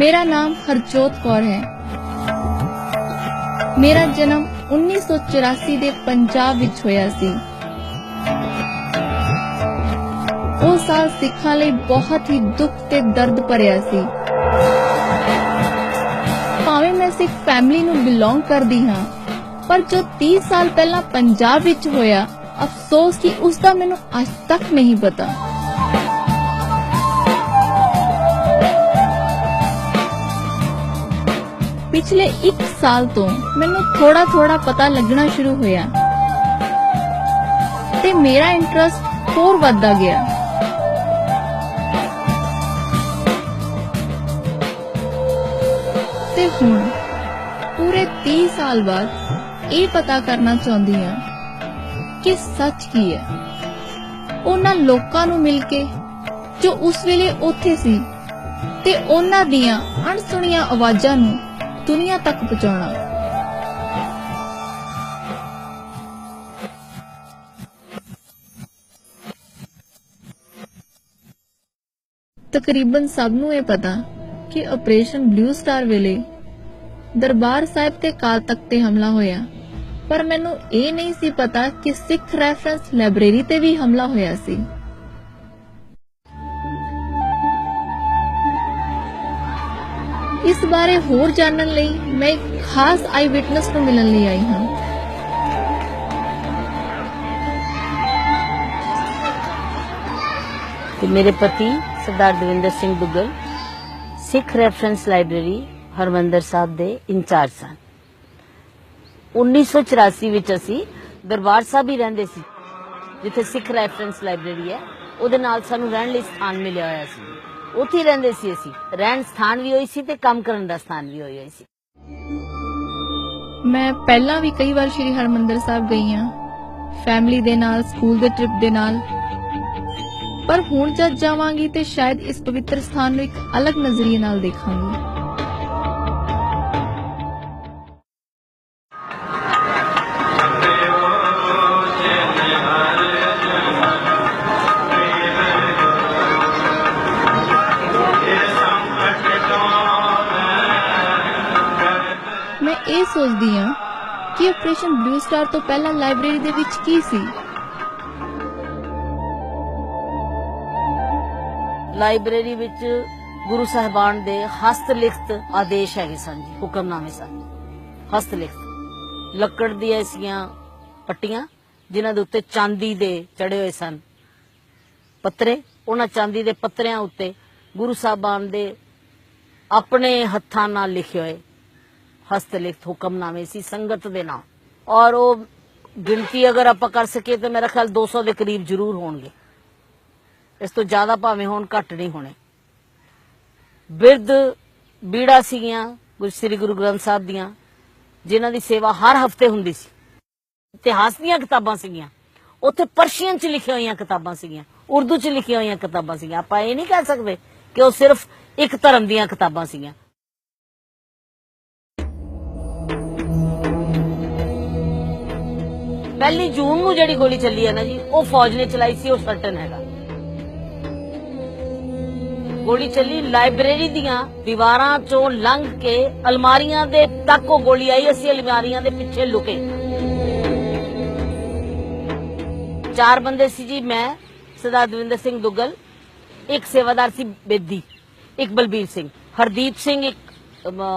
ਮੇਰਾ ਨਾਮ ਹਰਜੋਤ ਕੌਰ ਹੈ ਮੇਰਾ ਜਨਮ 1984 ਦੇ ਪੰਜਾਬ ਵਿੱਚ ਹੋਇਆ ਸੀ ਉਹ ਸਾਲ ਸਿੱਖਾਂ ਲਈ ਬਹੁਤ ਹੀ ਦੁੱਖ ਤੇ ਦਰਦ ਭਰਿਆ ਸੀ ਭਾਵੇਂ ਮੈਂ ਸਿੱਖ ਫੈਮਿਲੀ ਨੂੰ ਬਿਲੋਂਗ ਕਰਦੀ ਹਾਂ ਪਰ ਜੋ 30 ਸਾਲ ਪਹਿਲਾਂ ਪੰਜਾਬ ਵਿੱਚ ਹੋਇਆ ਅਫਸੋਸ ਕਿ ਉਸ ਦਾ ਮੈਨੂੰ ਅੱਜ ਤੱਕ ਨਹੀਂ ਪਤਾ ਪਿਛਲੇ 1 ਸਾਲ ਤੋਂ ਮੈਨੂੰ ਥੋੜਾ ਥੋੜਾ ਪਤਾ ਲੱਗਣਾ ਸ਼ੁਰੂ ਹੋਇਆ। ਤੇ ਮੇਰਾ ਇੰਟਰਸਟ ਹੋਰ ਵੱਧਦਾ ਗਿਆ। ਤੇ ਹੁਣ ਪੂਰੇ 30 ਸਾਲ ਬਾਅਦ ਇਹ ਪਤਾ ਕਰਨਾ ਚਾਹੁੰਦੀ ਹਾਂ ਕਿ ਸੱਚ ਕੀ ਹੈ। ਉਹਨਾਂ ਲੋਕਾਂ ਨੂੰ ਮਿਲ ਕੇ ਜੋ ਉਸ ਵੇਲੇ ਉੱਥੇ ਸੀ ਤੇ ਉਹਨਾਂ ਦੀਆਂ ਅਣਸੁਣੀਆਂ ਆਵਾਜ਼ਾਂ ਨੂੰ ਦੁਨੀਆ ਤੱਕ ਪਹੁੰਚਾਉਣਾ। ਤਕਰੀਬਨ ਸਭ ਨੂੰ ਇਹ ਪਤਾ ਕਿ ਆਪਰੇਸ਼ਨ ਬਲੂ ਸਟਾਰ ਵੇਲੇ ਦਰਬਾਰ ਸਾਹਿਬ ਤੇ ਕਾਲ ਤਖਤ ਤੇ ਹਮਲਾ ਹੋਇਆ। ਪਰ ਮੈਨੂੰ ਇਹ ਨਹੀਂ ਸੀ ਪਤਾ ਕਿ ਸਿੱਖ ਰੈਫਰੈਂਸ ਲਾਇਬ੍ਰੇਰੀ ਤੇ ਵੀ ਹਮਲਾ ਹੋਇਆ ਸੀ। ਬਾਰੇ ਹੋਰ ਜਾਣਨ ਲਈ ਮੈਂ ਇੱਕ ਖਾਸ ਆਈ ਵਿਟਨੈਸ ਨੂੰ ਮਿਲਣ ਲਈ ਆਈ ਹਾਂ। ਤੇ ਮੇਰੇ ਪਤੀ ਸਰਦਾਰ ਦਵਿੰਦਰ ਸਿੰਘ ਦੁੱਗਲ, ਸਿੱਖ ਰੈਫਰੈਂਸ ਲਾਇਬ੍ਰੇਰੀ ਹਰਮੰਦਰ ਸਾਹਿਬ ਦੇ ਇੰਚਾਰਜ ਸਨ। 1984 ਵਿੱਚ ਅਸੀਂ ਦਰਬਾਰ ਸਾਹਿਬ ਹੀ ਰਹਿੰਦੇ ਸੀ, ਜਿੱਥੇ ਸਿੱਖ ਰੈਫਰੈਂਸ ਲਾਇਬ੍ਰੇਰੀ ਹੈ। ਉਹਦੇ ਨਾਲ ਸਾਨੂੰ ਰਹਿਣ ਲਈ ਸਥਾਨ ਮਿਲਿਆ ਹੋਇਆ ਸੀ। ਉੱਥੇ ਰਹਿੰਦੇ ਸੀ ਅਸੀਂ। ਰਹਿਣ ਸਥਾਨ ਵੀ ਹੋਈ ਸੀ ਤੇ ਕੰਮ ਕਰਨ ਦਾ ਸਥਾਨ ਵੀ ਹੋਈ ਹੋਈ ਸੀ। ਮੈਂ ਪਹਿਲਾਂ ਵੀ ਕਈ ਵਾਰ ਸ਼੍ਰੀ ਹਰਮੰਦਰ ਸਾਹਿਬ ਗਈ ਹਾਂ। ਫੈਮਿਲੀ ਦੇ ਨਾਲ ਸਕੂਲ ਦੇ ਟ੍ਰਿਪ ਦੇ ਨਾਲ। ਪਰ ਹੁਣ ਜਦ ਜਾਵਾਂਗੀ ਤੇ ਸ਼ਾਇਦ ਇਸ ਪਵਿੱਤਰ ਸਥਾਨ ਨੂੰ ਇੱਕ ਅਲੱਗ ਨਜ਼ਰੀਏ ਨਾਲ ਦੇਖਾਂਗੀ। ਇਹ ਸੋਚਦੀ ਹਾਂ ਕਿ ਆਪਰੇਸ਼ਨ ਬਲੂ ਸਟਾਰ ਤੋਂ ਪਹਿਲਾਂ ਲਾਇਬ੍ਰੇਰੀ ਦੇ ਵਿੱਚ ਕੀ ਸੀ। ਲਾਇਬ੍ਰੇਰੀ ਵਿੱਚ ਗੁਰੂ ਸਾਹਿਬਾਨ ਦੇ ਹਸਤ ਲਿਖਤ ਆਦੇਸ਼ ਹੈਗੇ ਸਨ ਜੀ, ਹੁਕਮਨਾਮੇ ਸਨ। ਹਸਤ ਲਿਖਤ ਲੱਕੜ ਦੀਆਂ ਐਸੀਆਂ ਪੱਟੀਆਂ, ਜਿਨ੍ਹਾਂ ਦੇ ਉੱਤੇ ਚਾਂਦੀ ਦੇ ਚੜੇ ਹੋਏ ਸਨ। ਪੱਤਰੇ, ਉਹਨਾਂ ਚਾਂਦੀ ਦੇ ਪੱਤਰਿਆਂ ਉੱਤੇ ਗੁਰੂ ਸਾਹਿਬਾਨ ਦੇ ਆਪਣੇ ਹੱਥਾਂ ਨਾਲ ਲਿਖੇ ਹੋਏ ਹਸਤਲਿਖਤ ਹੁਕਮਨਾਮੇ ਸੀ, ਸੰਗਤ ਦੇ ਨਾਮ ਔਰ ਉਹ ਗਿਣਤੀ ਅਗਰ ਆਪਾਂ ਕਰ ਸਕੀਏ ਤਾਂ ਮੇਰਾ ਖਿਆਲ 200 ਦੇ ਕਰੀਬ ਜ਼ਰੂਰ ਹੋਣਗੇ। ਇਸ ਤੋਂ ਜ਼ਿਆਦਾ ਭਾਵੇਂ ਹੋਣ, ਘੱਟ ਨਹੀਂ ਹੋਣੇ। ਬਿਰਧ ਬੀੜਾ ਸੀਗੀਆਂ ਗੁਰੂ ਸ੍ਰੀ ਗੁਰੂ ਗ੍ਰੰਥ ਸਾਹਿਬ ਦੀਆਂ, ਜਿਨ੍ਹਾਂ ਦੀ ਸੇਵਾ ਹਰ ਹਫ਼ਤੇ ਹੁੰਦੀ ਸੀ। ਇਤਿਹਾਸ ਦੀਆਂ ਕਿਤਾਬਾਂ ਸੀਗੀਆਂ। ਉੱਥੇ ਪਰਸ਼ੀਅਨ ਚ ਲਿਖੀਆਂ ਹੋਈਆਂ ਕਿਤਾਬਾਂ ਸੀਗੀਆਂ, ਉਰਦੂ ਚ ਲਿਖੀਆਂ ਹੋਈਆਂ ਕਿਤਾਬਾਂ ਸੀਗੀਆਂ। ਆਪਾਂ ਇਹ ਨਹੀਂ ਕਹਿ ਸਕਦੇ ਕਿ ਉਹ ਸਿਰਫ ਇੱਕ ਧਰਮ ਦੀਆਂ ਕਿਤਾਬਾਂ ਸੀਗੀਆਂ। ਪਹਿਲੀ ਜੂਨ ਨੂੰ ਜਿਹੜੀ ਗੋਲੀ ਚੱਲੀ ਹੈ ਨਾ ਜੀ, ਉਹ ਫੌਜ ਨੇ ਚਲਾਈ ਸੀ, ਉਹ ਸਰਟਨ ਹੈਗਾ। ਗੋਲੀ ਚੱਲੀ, ਲਾਇਬ੍ਰੇਰੀ ਦੀਆਂ ਦੀਵਾਰਾਂ ਚੋਂ ਲੰਘ ਕੇ ਅਲਮਾਰੀਆਂ ਦੇ ਤੱਕ ਉਹ ਗੋਲੀ ਆਈ, ਅਸੀਂ ਅਲਮਾਰੀਆਂ ਦੇ ਪਿੱਛੇ ਲੁਕੇ। ਚਾਰ ਬੰਦੇ ਸੀ ਜੀ, ਮੈਂ, ਸਰਦਾਰ ਦਵਿੰਦਰ ਸਿੰਘ ਦੁੱਗਲ, ਇੱਕ ਸੇਵਾਦਾਰ ਸੀ ਬੇਦੀ, ਇੱਕ ਬਲਬੀਰ ਸਿੰਘ। ਹਰਦੀਪ ਸਿੰਘ ਇੱਕ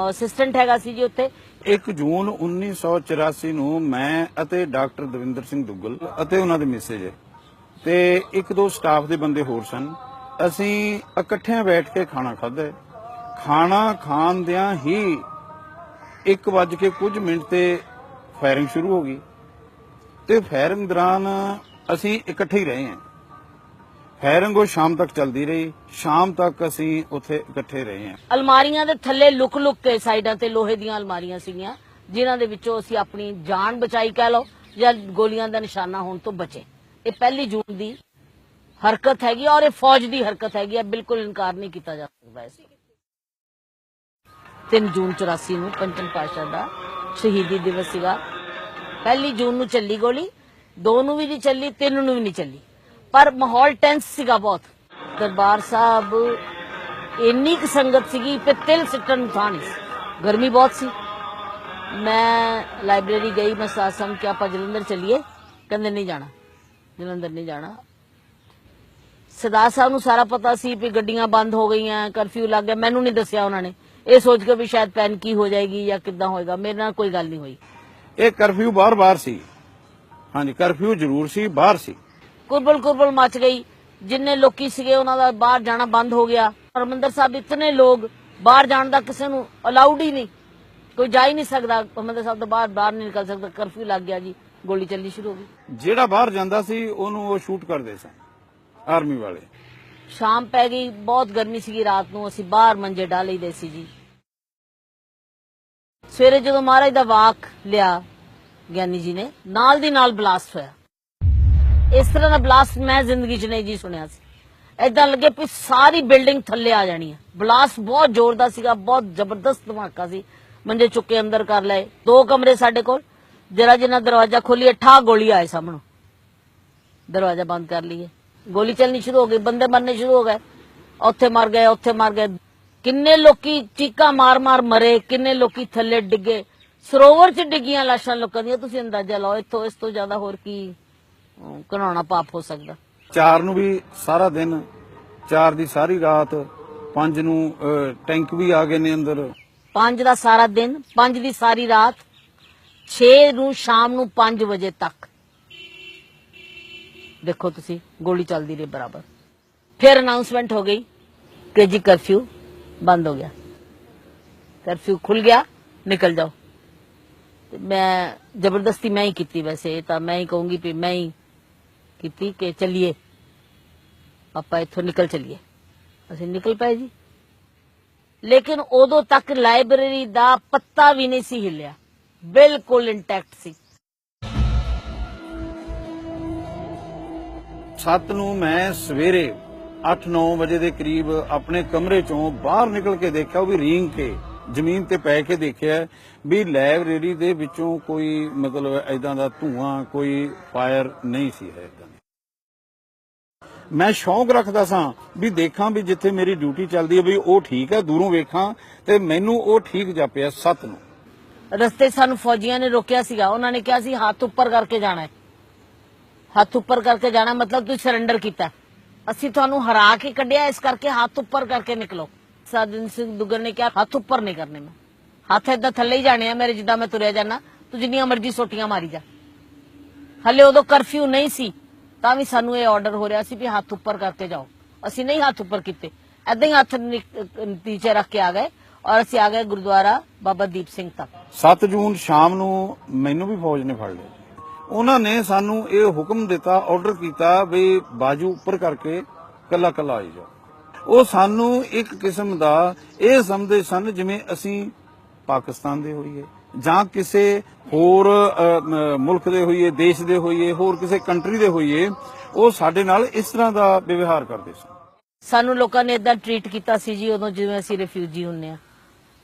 ਅਸਿਸਟੈਂਟ ਹੈਗਾ ਸੀ ਜੀ ਉੱਥੇ 1 ਜੂਨ 1984 ਨੂੰ ਮੈਂ ਅਤੇ ਡਾਕਟਰ ਦਵਿੰਦਰ ਸਿੰਘ ਦੁੱਗਲ ਅਤੇ ਉਹਨਾਂ ਦੇ ਮੈਸੇਜ ਤੇ ਇੱਕ ਦੋ ਸਟਾਫ ਦੇ ਬੰਦੇ ਹੋਰ ਸਨ। ਅਸੀਂ ਇਕੱਠਿਆਂ ਬੈਠ ਕੇ ਖਾਣਾ ਖਾਧਾ। ਖਾਣਾ ਖਾਂਦਿਆਂ ਹੀ 1 ਵੱਜ ਕੇ ਕੁਝ ਮਿੰਟ ਤੇ ਫਾਇਰਿੰਗ ਸ਼ੁਰੂ ਹੋ ਗਈ। ਤੇ ਫਾਇਰਿੰਗ ਦੌਰਾਨ ਅਸੀਂ ਇਕੱਠੇ ਹੀ ਰਹੇ ਹਾਂ। ਫਾਇਰਿੰਗ ਸ਼ਾਮ ਤੱਕ ਚੱਲਦੀ ਰਹੀ। ਸ਼ਾਮ ਤੱਕ ਅਸੀਂ ਉੱਥੇ ਇਕੱਠੇ ਰਹੇ ਹਾਂ। ਅਲਮਾਰੀਆਂ ਦੇ ਥੱਲੇ ਲੁਕ ਲੁਕ ਕੇ ਸਾਈਡਾਂ ਤੇ ਲੋਹੇ ਦੀਆਂ ਅਲਮਾਰੀਆਂ ਸੀਗੀਆਂ, ਜਿਨ੍ਹਾਂ ਦੇ ਵਿੱਚੋਂ ਅਸੀਂ ਆਪਣੀ ਜਾਨ ਬਚਾਈ ਕਹਿ ਲਓ, ਜਾਂ ਗੋਲੀਆਂ ਦਾ ਨਿਸ਼ਾਨਾ ਹੋਣ ਤੋਂ ਬਚੇ। ਇਹ ਪਹਿਲੀ ਜੂਨ ਦੀ ਹਰਕਤ ਹੈਗੀ ਔਰ ਇਹ ਫੌਜ ਦੀ ਹਰਕਤ ਹੈਗੀ ਹੈ ਬਿਲਕੁਲ ਇਨਕਾਰ ਨਹੀਂ ਕੀਤਾ ਜਾ ਸਕਦਾ ਇਸ 3 ਜੂਨ 84 ਨੂੰ ਪੰਚਮ ਪਾਸ਼ਾ ਦਾ ਸ਼ਹੀਦੀ ਦਿਵਸ ਸੀਗਾ। ਪਹਿਲੀ ਜੂਨ ਨੂੰ ਚੱਲੀ ਗੋਲੀ, ਦੋ ਨੂੰ ਵੀ ਨਹੀਂ ਚੱਲੀ, ਤਿੰਨ ਨੂੰ ਵੀ ਨਹੀਂ ਚੱਲੀ। ਪਰ ਮਾਹੌਲ ਟੈਂਸ ਸੀਗਾ ਬਹੁਤ। ਦਰਬਾਰ ਸਾਹਿਬ ਇੰਨੀ ਕੁ ਸੰਗਤ ਸੀਗੀ ਕਿ ਤਿਲ ਸਿੱਟਣ ਨੂੰ ਥਾਂ ਨਹੀਂ ਸੀ। ਗਰਮੀ ਬਹੁਤ ਸੀ। ਮੈਂ ਲਾਇਬ੍ਰੇਰੀ ਗਈ, ਮੈਂ ਸਾਸਮ ਕਿ ਆਪਾਂ ਜਲੰਧਰ ਚੱਲੀਏ। ਕਹਿੰਦੇ, ਨਹੀਂ ਜਾਣਾ। ਜਲੰਧਰ ਨਹੀਂ ਜਾਣਾ। ਸਰਦਾਰ ਸਾਹਿਬ ਨੂੰ ਸਾਰਾ ਪਤਾ ਸੀ ਵੀ ਗੱਡੀਆਂ ਬੰਦ ਹੋ ਗਈਆਂ, ਕਰਫਿਊ ਲੱਗ ਗਿਆ। ਮੈਨੂੰ ਨਹੀਂ ਦੱਸਿਆ ਉਹਨਾਂ ਨੇ। ਇਹ ਸੋਚ ਕੇ ਵੀ ਸ਼ਾਇਦ ਪੈਨ ਕੀ ਹੋ ਜਾਏਗੀ ਜਾਂ ਕਿੱਦਾਂ ਹੋਏਗਾ। ਮੇਰੇ ਨਾਲ ਕੋਈ ਗੱਲ ਨਹੀਂ ਹੋਈ। ਇਹ ਕਰਫਿਊ ਬਾਰ-ਬਾਰ ਸੀ। ਹਾਂਜੀ, ਕਰਫਿਊ ਜ਼ਰੂਰ ਸੀ, ਬਾਹਰ ਸੀ। ਕੁਰਬਲ ਕੁਰਬਲ ਮਚ ਗਈ। ਜਿੰਨੇ ਲੋਕੀ ਸੀਗੇ ਉਹਨਾਂ ਦਾ ਬਾਹਰ ਜਾਣਾ ਬੰਦ ਹੋ ਗਿਆ। ਹਰਮੰਦਰ ਸਾਹਿਬ ਇਤਨੇ ਲੋਕ ਬਾਹਰ ਜਾਣ ਦਾ ਕਿਸੇ ਨੂੰ ਅਲਾਉਡ ਹੀ ਨਹੀਂ। ਕੋਈ ਜਾ ਹੀ ਨਹੀਂ ਸਕਦਾ। ਹਰਮੰਦਰ ਸਾਹਿਬ ਤੋਂ ਬਾਹਰ ਬਾਹਰ ਨਹੀਂ ਨਿਕਲ ਸਕਦਾ। ਕਰਫਿਊ ਲੱਗ ਗਿਆ ਜੀ। ਗੋਲੀ ਚੱਲਣੀ ਸ਼ੁਰੂ ਹੋ ਗਈ। ਜਿਹੜਾ ਬਾਹਰ ਜਾਂਦਾ ਸੀ ਉਹਨੂੰ ਉਹ ਸ਼ੂਟ ਕਰਦੇ ਸਨ। ਆਰਮੀ ਵਾਲੇ। ਸ਼ਾਮ ਪੈ ਗਈ। ਬਹੁਤ ਗਰਮੀ ਸੀਗੀ ਰਾਤ ਨੂੰ। ਅਸੀਂ ਬਾਹਰ ਮੰਜੇ ਢਾ ਲਈਦੇ ਸੀ ਜੀ। ਸਵੇਰੇ ਜਦੋਂ ਮਹਾਰਾਜ ਦਾ ਵਾਕ ਲਿਆ ਗਿਆਨੀ ਜੀ ਨੇ ਨਾਲ ਦੀ ਨਾਲ ਬਲਾਸਟ ਹੋਇਆ। ਇਸ ਤਰ੍ਹਾਂ ਦਾ ਬਲਾਸਟ ਮੈਂ ਜ਼ਿੰਦਗੀ 'ਚ ਨਹੀਂ ਜੀ ਸੁਣਿਆ ਸੀ। ਐਦਾਂ ਲੱਗੇ ਵੀ ਸਾਰੀ ਬਿਲਡਿੰਗ ਥੱਲੇ ਆ ਜਾਣੀ ਹੈ ਬਲਾਸਟ ਬਹੁਤ ਜ਼ੋਰ ਦਾ ਸੀਗਾ, ਬਹੁਤ ਜ਼ਬਰਦਸਤ ਧਮਾਕਾ ਸੀ। ਮੰਜੇ ਚੁੱਕੇ ਅੰਦਰ ਕਰ ਲਏ। ਦੋ ਕਮਰੇ ਸਾਡੇ ਕੋਲ, ਜਿਹੜਾ ਜਿਹਨਾਂ ਦਰਵਾਜ਼ਾ ਖੋਲੀਏ ਠਾ ਗੋਲੀ ਆਏ ਸਾਹਮਣੋਂ। ਦਰਵਾਜ਼ਾ ਬੰਦ ਕਰ ਲਈਏ। ਗੋਲੀ ਚੱਲਣੀ ਸ਼ੁਰੂ ਹੋ ਗਈ, ਬੰਦੇ ਮਰਨੇ ਸ਼ੁਰੂ ਹੋ ਗਏ। ਉੱਥੇ ਮਰ ਗਏ, ਉੱਥੇ ਮਰ ਗਏ। ਕਿੰਨੇ ਲੋਕੀ ਚੀਕਾਂ ਮਾਰ-ਮਾਰ ਮਰੇ, ਕਿੰਨੇ ਲੋਕੀ ਥੱਲੇ ਡਿੱਗੇ। ਸਰੋਵਰ 'ਚ ਡਿੱਗੀਆਂ ਲਾਸ਼ਾਂ ਲੋਕਾਂ ਦੀਆਂ, ਤੁਸੀਂ ਅੰਦਾਜ਼ਾ ਲਾਓ, ਇੱਥੋਂ ਇਸ ਤੋਂ ਜ਼ਿਆਦਾ ਹੋਰ ਕੀ? ਘਿਨਾਉਣਾ ਪਾਪ ਹੋ ਸਕਦਾ। ਚਾਰ ਨੂੰ ਵੀ ਸਾਰਾ ਦਿਨ ਚਾਰ ਦੀ ਸਾਰੀ ਰਾਤ ਪੰਜ ਨੂੰ ਅਹ, ਟੈਂਕ ਵੀ ਆ ਗਏ ਨੇ ਅੰਦਰ। ਪੰਜ ਦਾ ਸਾਰਾ ਦਿਨ ਪੰਜ ਦੀ ਸਾਰੀ ਰਾਤ 6 ਨੂੰ ਸ਼ਾਮ ਨੂੰ 5 ਵਜੇ ਤੱਕ। ਦੇਖੋ ਤੁਸੀਂ ਗੋਲੀ ਚੱਲਦੀ ਰਹੀ ਬਰਾਬਰ। ਫਿਰ ਅਨਾਉਂਸਮੈਂਟ ਹੋ ਗਈ ਕਿ ਜੀ ਕਰਫਿਊ ਬੰਦ ਹੋ ਗਿਆ। ਕਰਫਿਊ ਖੁੱਲ ਗਿਆ ਨਿਕਲ ਜਾਓ। ਤੇ ਮੈਂ ਜ਼ਬਰਦਸਤੀ ਮੈਂ ਹੀ ਕੀਤੀ ਵੈਸੇ ਇਹ ਤਾਂ ਮੈਂ ਹੀ ਕਹੂੰਗੀ ਵੀ ਮੈਂ ਹੀ ਕੀਤੀ ਕਿ ਚੱਲੀਏ। ਆਪਾਂ ਇੱਥੋਂ ਨਿਕਲ ਚੱਲੀਏ। ਅਸੀਂ ਨਿਕਲ ਪਏ ਜੀ। ਲੇਕਿਨ ਉਦੋਂ ਤੱਕ ਲਾਇਬ੍ਰੇਰੀ ਦਾ ਪੱਤਾ ਵੀ ਨਹੀਂ ਸੀ ਹਿੱਲਿਆ। ਬਿਲਕੁਲ ਇੰਟੈਕਟ ਸੀ। ਸੱਤ ਨੂੰ ਮੈਂ ਸਵੇਰੇ 8-9 ਵਜੇ ਦੇ ਕਰੀਬ ਆਪਣੇ ਕਮਰੇ ਚੋਂ ਬਾਹਰ ਨਿਕਲ ਕੇ ਦੇਖਿਆ, ਉਹ ਵੀ ਰੀਂਗ ਕੇ, ਜ਼ਮੀਨ ਤੇ ਪੈ ਕੇ ਦੇਖਿਆ ਵੀ ਲਾਇਬ੍ਰੇਰੀ ਦੇ ਵਿੱਚੋਂ ਕੋਈ ਮਤਲਬ ਐਦਾਂ ਦਾ ਧੂਆਂ, ਕੋਈ ਫਾਇਰ ਨਹੀਂ ਸੀ ਹੈ ਏਦਾਂ ਮੈਂ ਸ਼ੌਂਕ ਰੱਖਦਾ ਸਾਂ ਵੀ ਦੇਖਾਂ ਵੀ ਜਿੱਥੇ ਮੇਰੀ ਡਿਊਟੀ ਚੱਲਦੀ ਹੈ ਵੀ ਉਹ ਠੀਕ ਹੈ, ਦੂਰੋਂ ਵੇਖਾਂ ਤੇ ਮੈਨੂੰ ਉਹ ਠੀਕ ਜਾਪਿਆ ਸੱਤ ਨੂੰ। ਰਸਤੇ ਸਾਨੂੰ ਫੌਜੀਆਂ ਨੇ ਰੋਕਿਆ ਸੀਗਾ। ਉਹਨਾਂ ਨੇ ਕਿਹਾ ਸੀ, ਹੱਥ ਉੱਪਰ ਕਰਕੇ ਜਾਣਾ ਹੈ। ਹੱਥ ਉੱਪਰ ਕਰਕੇ ਜਾਣਾ ਮਤਲਬ ਤੁਸੀਂ ਸਰੈਂਡਰ ਕੀਤਾ ਅਸੀਂ ਤੁਹਾਨੂੰ ਹਰਾ ਕੇ ਕੱਢਿਆ, ਇਸ ਕਰਕੇ ਹੱਥ ਉੱਪਰ ਕਰਕੇ ਨਿਕਲੋ। ਸਾਧਨ ਸਿੰਘ ਦੁੱਗਰ ਨੇ ਕਿਹਾ, ਹੱਥ ਉੱਪਰ ਨਹੀਂ ਕਰਨੇ ਮੈਂ। ਹੱਥ ਏਦਾਂ ਥੱਲੇ ਹੀ ਜਾਣੇ ਆ ਮੇਰੇ ਜਿੱਦਾਂ ਮੈਂ ਤੁਰਿਆ ਜਾਣਾ ਤੂੰ ਜਿੰਨੀਆਂ ਮਰਜ਼ੀ ਸੋਟੀਆਂ ਮਾਰੀ ਜਾ। ਹਲੇ ਉਦੋਂ ਕਰਫਿਊ ਨਹੀਂ ਸੀ। ਤਾਂ ਵੀ ਸਾਨੂੰ ਇਹ ਆਰਡਰ ਹੋ ਰਿਹਾ ਸੀ ਵੀ ਹੱਥ ਉੱਪਰ ਕਰਕੇ ਜਾਓ। ਅਸੀਂ ਨਹੀਂ ਹੱਥ ਉੱਪਰ ਕੀਤੇ। ਐਦਾਂ ਹੀ ਹੱਥ ਨੀਚੇ ਰੱਖ ਕੇ ਆ ਗਏ ਔਰ ਅਸੀਂ ਆ ਗਏ ਗੁਰਦੁਆਰਾ ਬਾਬਾ ਦੀਪ ਸਿੰਘ ਤੱਕ। 7 ਜੂਨ ਸ਼ਾਮ ਨੂੰ ਮੈਨੂੰ ਵੀ ਫੌਜ ਨੇ ਫੜ ਲਿਆ ਉਹਨਾਂ ਨੇ ਸਾਨੂੰ ਇਹ ਹੁਕਮ ਦਿੱਤਾ ਆਰਡਰ ਕੀਤਾ ਵੀ ਬਾਜੂ ਉੱਪਰ ਕਰਕੇ ਕੱਲਾ ਕੱਲਾ ਆਈ ਜਾਓ। ਉਹ ਸਾਨੂੰ ਇੱਕ ਕਿਸਮ ਦਾ ਇਹ ਸਮਝਦੇ ਸਨ ਜਿਵੇਂ ਅਸੀਂ ਪਾਕਿਸਤਾਨ ਦੇ ਹੋਈਏ। ਜਾਂ ਕਿਸੇ ਹੋਰ ਮੁਲਕ ਦੇ ਹੋਈਏ, ਦੇਸ਼ ਦੇ ਹੋਈਏ, ਹੋਰ ਕਿਸੇ ਕੰਟਰੀ ਦੇ ਹੋਈਏ, ਉਹ ਸਾਡੇ ਨਾਲ ਇਸ ਤਰ੍ਹਾਂ ਦਾ ਵਿਵਹਾਰ ਕਰਦੇ ਸੀ ਸਾਨੂੰ ਲੋਕਾਂ ਨੇ ਇਦਾਂ ਟ੍ਰੀਟ ਕੀਤਾ ਸੀ ਜੀ, ਉਦੋਂ ਜਿਵੇਂ ਅਸੀਂ ਰਿਫਿਊਜੀ ਹੁੰਨੇ ਆ।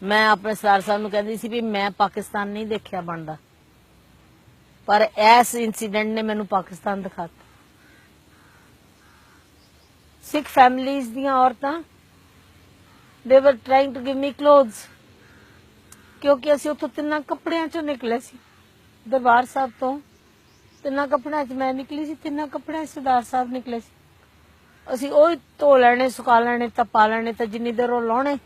ਮੈਂ ਆਪਣੇ ਸਰਦਾਰ ਸਾਹਿਬ ਨੂੰ ਕਹਿੰਦੀ ਸੀ ਵੀ ਮੈਂ ਪਾਕਿਸਤਾਨ ਨਹੀਂ ਦੇਖਿਆ ਬਣਦਾ। ਪਰ ਇਸ ਇਨਸੀਡੈਂਟ ਨੇ ਮੈਨੂੰ ਪਾਕਿਸਤਾਨ ਦਿਖਾਤਾ। ਸਿੱਖ ਫੈਮਿਲੀਜ਼ ਦੀਆਂ ਔਰਤਾਂ ਦੇ were trying to give me clothes ਕਿਉਂਕਿ ਅਸੀਂ ਉੱਥੋਂ ਤਿੰਨਾਂ ਕੱਪੜਿਆਂ ਚੋਂ ਨਿਕਲੇ ਸੀ, ਦਰਬਾਰ ਸਾਹਿਬ ਤੋਂ। ਤਿੰਨਾਂ ਕੱਪੜਿਆਂ 'ਚ ਮੈਂ ਨਿਕਲੀ ਸੀ, ਤਿੰਨਾਂ ਕੱਪੜਿਆਂ 'ਚ ਸਰਦਾਰ ਸਾਹਿਬ ਨਿਕਲੇ ਸੀ। ਅਸੀਂ ਉਹ ਧੋ ਲੈਣੇ, ਸੁਕਾ ਲੈਣੇ, ਤਪਾ ਲੈਣੇ, ਤਾਂ ਜਿੰਨੀ ਦੇਰ ਉਹ ਲਾਉਣੇ,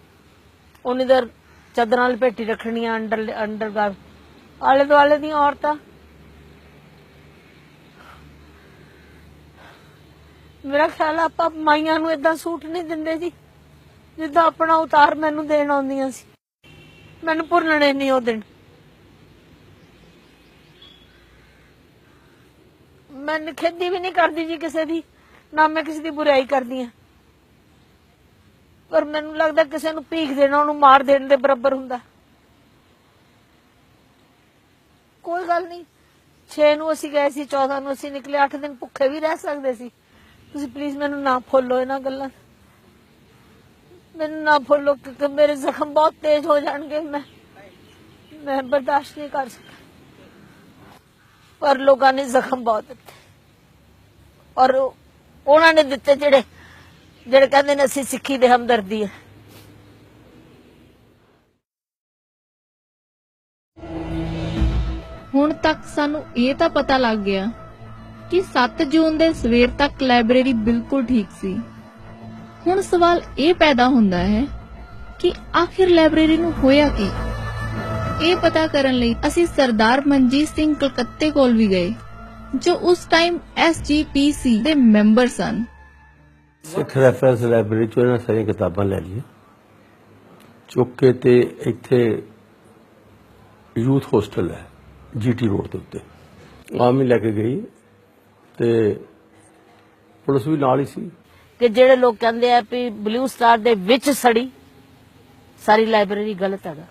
ਉਨੀ ਦੇਰ ਚਾਦਰਾਂ ਲਪੇਟੀ ਰੱਖਣੀਆਂ, ਅੰਡਰ ਅੰਡਰਗਾਰ ਆਲੇ ਦੁਆਲੇ ਦੀਆਂ ਔਰਤਾਂ। ਮੇਰਾ ਖਿਆਲ ਆਪਾਂ ਮਾਈਆਂ ਨੂੰ ਇਦਾਂ ਸੂਟ ਨਹੀਂ ਦਿੰਦੇ ਜੀ, ਜਿੱਦਾਂ ਆਪਣਾ ਉਤਾਰ ਮੈਨੂੰ ਦੇਣ ਆਉਂਦੀਆਂ ਸੀ। ਮੈਨੂੰ ਭੁੱਲਣੇ ਨਹੀਂ ਉਹ ਦਿਨ। ਮੈਂ ਨਿਖੇਧੀ ਵੀ ਨਹੀਂ ਕਰਦੀ ਜੀ ਕਿਸੇ ਦੀ, ਨਾ ਮੈਂ ਕਿਸੇ ਦੀ ਬੁਰਾਈ ਕਰਦੀ ਆ ਪਰ ਮੈਨੂੰ ਲੱਗਦਾ ਕਿਸੇ ਨੂੰ ਭੀਖ ਦੇਣਾ, ਉਹਨੂੰ ਮਾਰ ਦੇਣ ਦੇ ਬਰਾਬਰ ਹੁੰਦਾ। ਕੋਈ ਗੱਲ ਨਹੀਂ 6 ਨੂੰ ਅਸੀਂ ਗਏ ਸੀ 14 ਨੂੰ ਅਸੀਂ ਨਿਕਲੇ 8 ਦਿਨ ਭੁੱਖੇ ਵੀ ਰਹਿ ਸਕਦੇ ਸੀ। ਤੁਸੀਂ ਪਲੀਜ਼ ਮੈਨੂੰ ਨਾ ਫੋਲੋ ਇਹਨਾਂ ਗੱਲਾਂ। ਮੈਨੂੰ ਨਾ ਫੋਲੋ ਕਿ ਮੇਰੇ ਜ਼ਖਮ ਬਹੁਤ ਤੇਜ਼ ਹੋ ਜਾਣਗੇ, ਮੈਂ ਮੈਂ ਬਰਦਾਸ਼ਤ ਨਹੀਂ ਕਰ ਸਕਦਾ। ਪਰ ਲੋਕਾਂ ਨੇ ਜ਼ਖਮ ਬਹੁਤ ਦਿੱਤੇ। ਔਰ ਉਹਨਾਂ ਨੇ ਦਿੱਤੇ ਜਿਹੜੇ ਜਿਹੜੇ ਕਹਿੰਦੇ ਨੇ ਅਸੀਂ ਸਿੱਖੀ ਦੇ ਹਮਦਰਦੀ ਹੈ। ਹੁਣ ਤੱਕ ਸਾਨੂੰ ਇਹ ਤਾਂ ਪਤਾ ਲੱਗ ਗਿਆ ਕਿ 7 ਜੂਨ ਦੇ ਸਵੇਰ ਤੱਕ ਲਾਇਬ੍ਰੇਰੀ ਬਿਲਕੁਲ ਠੀਕ ਸੀ। ਹੁਣ ਸਵਾਲ ਇਹ ਪੈਦਾ ਹੁੰਦਾ ਹੈ ਕਿ ਆਖਿਰ ਲਾਇਬ੍ਰੇਰੀ ਨੂੰ ਹੋਇਆ ਕੀ? ਇਹ ਪਤਾ ਕਰਨ ਲਈ ਅਸੀਂ ਸਰਦਾਰ ਮਨਜੀਤ ਸਿੰਘ ਕਲਕੱਤੇ ਕੋਲ ਵੀ ਗਏ, ਜੋ ਉਸ ਟਾਈਮ ਐਸਜੀਪੀਸੀ ਦੇ ਮੈਂਬਰ ਸਨ। ਸਿੱਖ ਰੈਫਰੈਂਸ ਲਾਇਬ੍ਰੇਰੀ ਚੋਂ ਇਹਨਾਂ ਸਾਰੀਆਂ ਕਿਤਾਬਾਂ ਲੈ ਲਈਆਂ। ਚੁੱਕ ਕੇ ਤੇ ਇੱਥੇ ਯੂਥ ਹੋਸਟਲ ਹੈ ਜੀਟੀ ਰੋਡ ਦੇ ਉੱਤੇ। ਆਮ ਹੀ ਲੈ ਕੇ ਗਈ ਤੇ ਪੁਲਿਸ ਵੀ ਨਾਲ ਹੀ ਸੀ। ਕਿ ਜਿਹੜੇ ਲੋਕ ਕਹਿੰਦੇ ਆ ਵੀ ਬਲੂ ਸਟਾਰ ਦੇ ਵਿੱਚ ਸੜੀ, ਸਾਰੀ ਲਾਇਬ੍ਰੇਰੀ ਗਲਤ ਹੈਗਾ।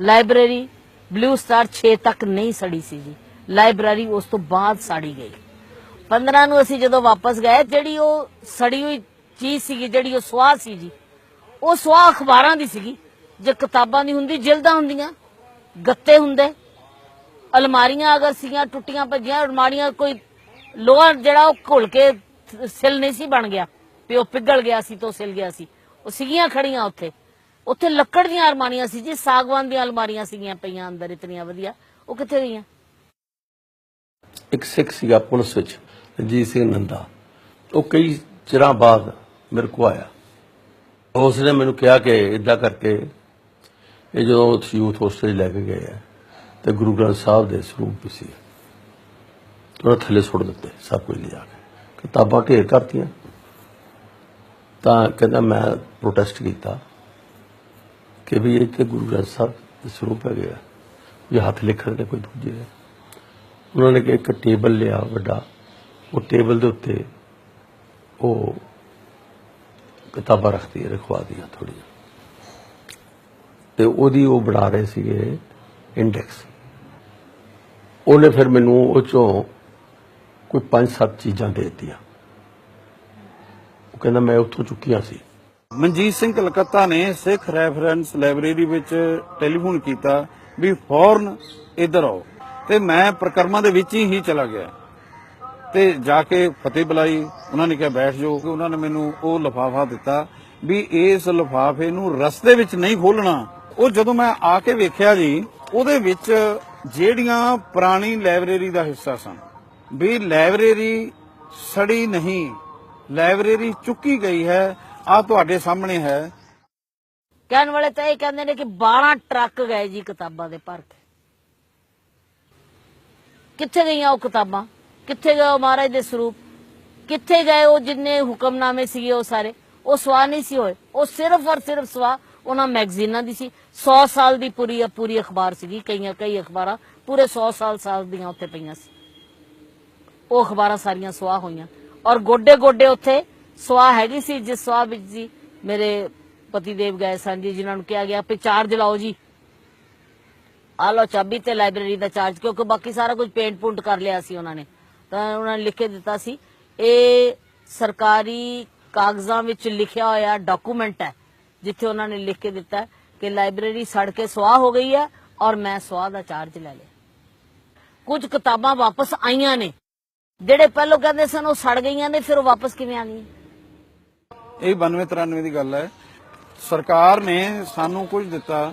ਲਾਇਬ੍ਰੇਰੀ ਬਲੂ ਸਟਾਰ 6 ਤੱਕ ਨਹੀਂ ਸੜੀ ਸੀ ਜੀ ਲਾਇਬ੍ਰੇਰੀ ਉਸ ਤੋਂ ਬਾਅਦ ਸਾੜੀ ਗਈ। 15 ਨੂੰ ਅਸੀਂ ਜਦੋਂ ਵਾਪਸ ਗਏ, ਜਿਹੜੀ ਉਹ ਸੜੀ ਹੋਈ ਚੀਜ਼ ਸੀਗੀ, ਜਿਹੜੀ ਉਹ ਸਵਾਹ ਸੀ ਜੀ ਉਹ ਸਵਾਹ ਅਖਬਾਰਾਂ ਦੀ ਸੀਗੀ। ਜੇ ਕਿਤਾਬਾਂ ਦੀ ਹੁੰਦੀ, ਜਿਲਦਾਂ ਹੁੰਦੀਆਂ, ਗੱਤੇ ਹੁੰਦੇ, ਅਲਮਾਰੀਆਂ ਅਗਰ ਸੀਆਂ ਟੁੱਟੀਆਂ ਭੱਜੀਆਂ, ਅਲਮਾਰੀਆਂ ਕੋਈ ਲੋਹਾ ਜਿਹੜਾ ਉਹ ਘੁਲ ਕੇ ਸਿਲ ਨਹੀਂ ਸੀ, ਬਣ ਗਿਆ। ਵੀ ਉਹ ਪਿਘਲ ਗਿਆ ਸੀ ਤੋਂ ਸਿਲ ਗਿਆ ਸੀ। ਉਹ ਸੀਗੀਆਂ ਖੜੀਆਂ ਉੱਥੇ। ਉੱਥੇ ਲੱਕੜ ਦੀਆਂ ਅਲਮਾਰੀਆਂ ਸੀ ਜੀ, ਸਾਗਵਾਨ ਦੀਆਂ ਅਲਮਾਰੀਆਂ ਸੀਗੀਆਂ ਪਈਆਂ ਅੰਦਰ ਇਤਨੀਆਂ ਵਧੀਆ। ਉਹ ਕਿੱਥੇ ਗਈਆਂ ਇੱਕ ਸਿੱਖ ਸੀਗਾ ਪੁਲਿਸ ਵਿੱਚ, ਰਣਜੀਤ ਸਿੰਘ ਨੰਦਾ। ਉਹ ਕਈ ਚਿਰਾਂ ਬਾਅਦ ਮੇਰੇ ਕੋ ਆਇਆ। ਉਸ ਨੇ ਮੈਨੂੰ ਕਿਹਾ ਕਿ ਇਦਾਂ ਕਰਕੇ ਇਹ ਜਦੋਂ ਯੂਥ ਹੋਸਟਲ ਲੈ ਕੇ ਗਏ ਆ, ਤੇ ਗੁਰੂ ਗ੍ਰੰਥ ਸਾਹਿਬ ਦੇ ਸਰੂਪ ਸੀ। ਉਹਨਾਂ ਥੱਲੇ ਸੁੱਟ ਦਿੱਤੇ, ਸਭ ਕੁਝ ਲਿਜਾ ਕੇ। ਕਿਤਾਬਾਂ ਢੇਰ ਕਰਤੀਆਂ। ਤਾਂ ਕਹਿੰਦਾ ਮੈਂ ਪ੍ਰੋਟੈਸਟ ਕੀਤਾ ਕਿ ਵੀ ਇਹ ਤੇ ਗੁਰੂ ਗ੍ਰੰਥ ਸਾਹਿਬ ਦੇ ਸਰੂਪ ਹੈਗੇ ਆ ਇਹ ਹੱਥ ਲਿਖਣ ਦੇ ਕੋਈ ਦੂਜੇ ਹੈ ਉਹਨਾਂ ਨੇ ਇੱਕ ਟੇਬਲ ਲਿਆ ਵੱਡਾ, ਉਹ ਟੇਬਲ ਦੇ ਉੱਤੇ ਉਹ ਕਿਤਾਬਾਂ ਰੱਖਦੀ ਰਖਵਾ ਦੀਆਂ ਥੋੜੀਆਂ ਤੇ ਉਹਦੀ ਉਹ ਬਣਾ ਰਹੇ ਸੀਗੇ ਇੰਡੈਕਸ ਉਹਨੇ ਫਿਰ ਮੈਨੂੰ ਉਹ ਚੋਂ ਕੋਈ ਪੰਜ ਸੱਤ ਚੀਜ਼ਾਂ ਦੇ ਦਿੱਤੀਆਂ। ਉਹ ਕਹਿੰਦਾ ਮੈਂ ਉੱਥੋਂ ਚੁੱਕੀਆਂ ਸੀ। ਮਨਜੀਤ ਸਿੰਘ ਕਲਕੱਤਾ ਨੇ ਸਿੱਖ ਰੈਫਰੈਂਸ ਲਾਇਬ੍ਰੇਰੀ ਵਿੱਚ ਟੈਲੀਫੋਨ ਕੀਤਾ ਵੀ ਫੌਰਨ ਇੱਧਰ ਆਓ। ਤੇ ਮੈਂ ਪ੍ਰਕਰਮਾਂ ਦੇ ਵਿੱਚ ਹੀ ਚਲਾ ਗਿਆ। ਤੇ ਜਾ ਕੇ ਫਤਿਹ ਬੁਲਾਈ। ਉਹਨਾਂ ਨੇ ਕਿਹਾ, ਬੈਠ ਜਾਓ। ਕਿ ਉਹਨਾਂ ਨੇ ਮੈਨੂੰ ਉਹ ਲਫਾਫਾ ਦਿੱਤਾ ਵੀ ਇਸ ਲਫਾਫੇ ਨੂੰ ਰਸਤੇ ਵਿੱਚ ਨਹੀਂ ਖੋਲਣਾ ਉਹ ਜਦੋਂ ਮੈਂ ਆ ਕੇ ਵੇਖਿਆ ਜੀ, ਉਹਦੇ ਵਿੱਚ ਜਿਹੜੀਆਂ ਪੁਰਾਣੀ ਲਾਇਬ੍ਰੇਰੀ ਦਾ ਹਿੱਸਾ ਸਨ ਵੀ ਲਾਇਬ੍ਰੇਰੀ ਸੜੀ ਨਹੀਂ। ਲਾਇਬ੍ਰੇਰੀ ਚੁੱਕੀ ਗਈ ਹੈ। ਆ ਤੁਹਾਡੇ ਸਾਹਮਣੇ ਹੈ। ਕਹਿਣ ਵਾਲੇ ਤਾਂ ਇਹ ਕਹਿੰਦੇ ਨੇ ਕਿ 12 ਟਰੱਕ ਗਏ ਜੀ ਕਿਤਾਬਾਂ ਦੇ ਭਰ ਕੇ। ਕਿੱਥੇ ਗਈਆਂ ਉਹ ਕਿਤਾਬਾਂ? ਕਿੱਥੇ ਗਏ ਉਹ ਮਹਾਰਾਜ ਦੇ ਸਰੂਪ? ਕਿੱਥੇ ਗਏ ਉਹ ਜਿੰਨੇ ਹੁਕਮਨਾਮੇ ਸੀਗੇ ਉਹ ਸਾਰੇ? ਉਹ ਸਵਾ ਨਹੀਂ ਸੀ ਹੋਏ। ਉਹ ਸਿਰਫ ਔਰ ਸਿਰਫ ਸਵਾ ਉਹਨਾਂ ਮੈਗਜ਼ੀਨਾਂ ਦੀ ਸੀ। 100 ਸਾਲ ਦੀ ਪੂਰੀ ਪੂਰੀ ਅਖਬਾਰ ਸੀਗੀ। ਕਈਆਂ ਕਈ ਅਖਬਾਰਾਂ ਪੂਰੇ 100 ਸਾਲ ਸਾਲ ਦੀਆਂ ਉੱਥੇ ਪਈਆਂ ਸੀ। ਉਹ ਅਖਬਾਰਾਂ ਸਾਰੀਆਂ ਸਵਾਹ ਹੋਈਆਂ। ਔਰ ਗੋਡੇ ਗੋਡੇ ਉੱਥੇ ਸਵਾਹ ਹੈਗੀ ਸੀ, ਜਿਸ ਸਵਾਹ ਵਿੱਚ ਜੀ ਮੇਰੇ ਪਤੀ ਦੇਵ ਗਏ ਸਨ ਜੀ, ਜਿਨ੍ਹਾਂ ਨੂੰ ਕਿਹਾ ਗਿਆ ਵੀ ਚਾਰਜ ਲਾਓ ਜੀ। ਆ ਲਓ ਚਾਬੀ ਤੇ ਲਾਇਬ੍ਰੇਰੀ ਦਾ ਚਾਰਜ, ਕਿਉਂਕਿ ਬਾਕੀ ਸਾਰਾ ਕੁਝ ਪੇਂਟ ਪੁੰਟ ਕਰ ਲਿਆ ਸੀ ਉਹਨਾਂ ਨੇ। ਤਾਂ ਉਹਨਾਂ ਨੇ ਲਿਖ ਕੇ ਦਿੱਤਾ ਸੀ, ਇਹ ਸਰਕਾਰੀ ਕਾਗਜ਼ਾਂ ਵਿੱਚ ਲਿਖਿਆ ਹੋਇਆ ਡਾਕੂਮੈਂਟ ਹੈ, ਜਿੱਥੇ ਉਹਨਾਂ ਨੇ ਲਿਖ ਕੇ ਦਿੱਤਾ ਕਿ ਲਾਇਬ੍ਰੇਰੀ ਸੜ ਕੇ ਸਵਾਹ ਹੋ ਗਈ ਹੈ ਔਰ ਮੈਂ ਸਵਾਹ ਦਾ ਚਾਰਜ ਲੈ ਲਿਆ। ਕੁਝ ਕਿਤਾਬਾਂ ਵਾਪਸ ਆਈਆਂ ਨੇ। ਜਿਹੜੇ ਪਹਿਲੋਂ ਕਹਿੰਦੇ ਸਨ ਉਹ ਸੜ ਗਈਆਂ ਨੇ, ਫਿਰ ਉਹ ਵਾਪਸ ਕਿਵੇਂ ਆ ਗਈਆਂ? ਇਹ 92 93 ਦੀ ਗੱਲ ਹੈ। ਸਰਕਾਰ ਨੇ ਸਾਨੂੰ ਕੁਝ ਦਿੱਤਾ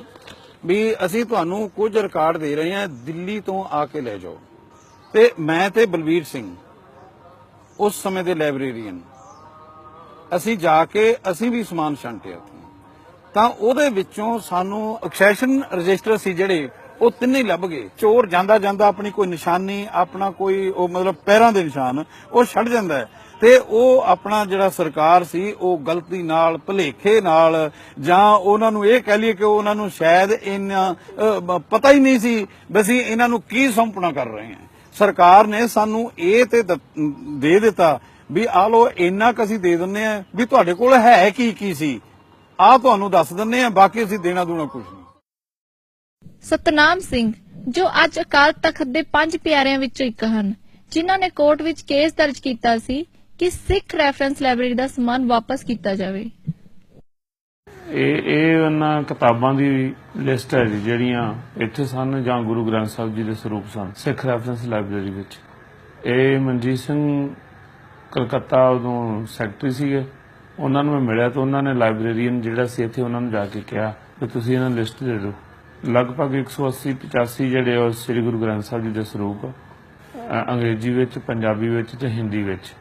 ਵੀ ਅਸੀਂ ਤੁਹਾਨੂੰ ਕੁਝ ਰਿਕਾਰਡ ਦੇ ਰਹੇ ਹਾਂ, ਦਿੱਲੀ ਤੋਂ ਆ ਕੇ ਲੈ ਜਾਓ। ਤੇ ਮੈਂ ਤੇ ਬਲਵੀਰ ਸਿੰਘ, ਉਸ ਸਮੇਂ ਦੇ ਲਾਇਬ੍ਰੇਰੀਅਨ ਅਸੀਂ ਜਾ ਕੇ ਅਸੀਂ ਵੀ ਸਮਾਨ ਛਾਂਟਿਆ ਉੱਥੇ। ਤਾਂ ਉਹਦੇ ਵਿੱਚੋਂ ਸਾਨੂੰ ਐਕਸੈਸ਼ਨ ਰਜਿਸਟਰ ਸੀ ਜਿਹੜੇ ਉਹ ਤਿੰਨੇ ਹੀ ਲੱਭ ਗਏ। ਚੋਰ ਜਾਂਦਾ ਜਾਂਦਾ ਆਪਣੀ ਕੋਈ ਨਿਸ਼ਾਨੀ, ਆਪਣਾ ਕੋਈ ਉਹ ਮਤਲਬ ਪੈਰਾਂ ਦੇ ਨਿਸ਼ਾਨ, ਉਹ ਛੱਡ ਜਾਂਦਾ ਹੈ। ਤੇ ਉਹ ਆਪਣਾ ਜਿਹੜਾ ਸਰਕਾਰ ਸੀ, ਉਹ ਗਲਤੀ ਨਾਲ, ਭਲੇਖੇ ਨਾਲ, ਜਾਂ ਉਹਨਾਂ ਨੂੰ ਇਹ ਕਹਿ ਲਈਏ ਕਿ ਉਹਨਾਂ ਨੂੰ ਸ਼ਾਇਦ ਇਹਨਾਂ ਪਤਾ ਹੀ ਨਹੀਂ ਸੀ ਵੀ ਅਸੀਂ ਇਹਨਾਂ ਨੂੰ ਕੀ ਸੌਂਪਣਾ ਕਰ ਰਹੇ ਹਾਂ। ਸਰਕਾਰ ਨੇ ਸਾਨੂੰ ਇਹ ਤੇ ਦੇ ਦਿੱਤਾ ਵੀ ਆ ਲੋ ਇੰਨਾ ਕੁ ਅਸੀਂ ਦੇ ਦਿੰਨੇ ਆ ਵੀ ਤੁਹਾਡੇ ਕੋਲ ਹੈ ਕੀ ਕੀ ਸੀ? ਆ ਤੁਹਾਨੂੰ ਦੱਸ ਦਿੰਨੇ ਆ ਬਾਕੀ ਅਸੀਂ ਦੇਣਾ ਦੂਣਾ ਕੁਝ ਸਤਨਾਮ ਸਿੰਘ, ਜੋ ਅੱਜ ਅਕਾਲ ਤਖਤ ਦੇ ਪੰਜ ਪਿਆਰਿਆਂ ਵਿੱਚੋਂ ਇੱਕ ਹਨ, ਜਿਨ੍ਹਾਂ ਨੇ ਕੋਰਟ ਵਿੱਚ ਕੇਸ ਦਰਜ ਕੀਤਾ ਸੀ ਕਿ ਸਿੱਖ ਰੈਫਰੈਂਸ ਲਾਇਬ੍ਰੇਰੀ ਦਾ ਸਮਾਨ ਵਾਪਸ ਕੀਤਾ ਜਾਵੇ। ਇਹ ਇਹ ਉਹਨਾਂ ਕਿਤਾਬਾਂ ਦੀ ਲਿਸਟ ਹੈ ਜੀ, ਜਿਹੜੀਆਂ ਇੱਥੇ ਸਨ ਜਾਂ ਗੁਰੂ ਗ੍ਰੰਥ ਸਾਹਿਬ ਜੀ ਦੇ ਸਰੂਪ ਸਨ, ਸਿੱਖ ਰੈਫਰੈਂਸ ਲਾਇਬ੍ਰੇਰੀ ਵਿੱਚ। ਇਹ ਮਨਜੀਤ ਸਿੰਘ ਕਲਕੱਤਾ ਉਦੋਂ ਸੈਕਟਰੀ ਸੀਗੇ। ਉਹਨਾਂ ਨੂੰ ਮੈਂ ਮਿਲਿਆ ਤਾਂ ਉਹਨਾਂ ਨੇ ਲਾਇਬ੍ਰੇਰੀਅਨ ਜਿਹੜਾ ਸੀ, ਇੱਥੇ ਉਹਨਾਂ ਨੂੰ ਜਾ ਕੇ ਕਿਹਾ ਕਿ ਤੁਸੀਂ ਇਹਨਾਂ ਲਿਸਟ ਦੇ ਦਿਓ। ਲਗਭਗ 180 85 ਜਿਹੜੇ ਉਹ ਸ੍ਰੀ ਗੁਰੂ ਗ੍ਰੰਥ ਸਾਹਿਬ ਜੀ ਦੇ ਸਰੂਪ ਅੰਗਰੇਜ਼ੀ ਵਿੱਚ, ਪੰਜਾਬੀ ਵਿੱਚ ਤੇ ਹਿੰਦੀ ਵਿੱਚ।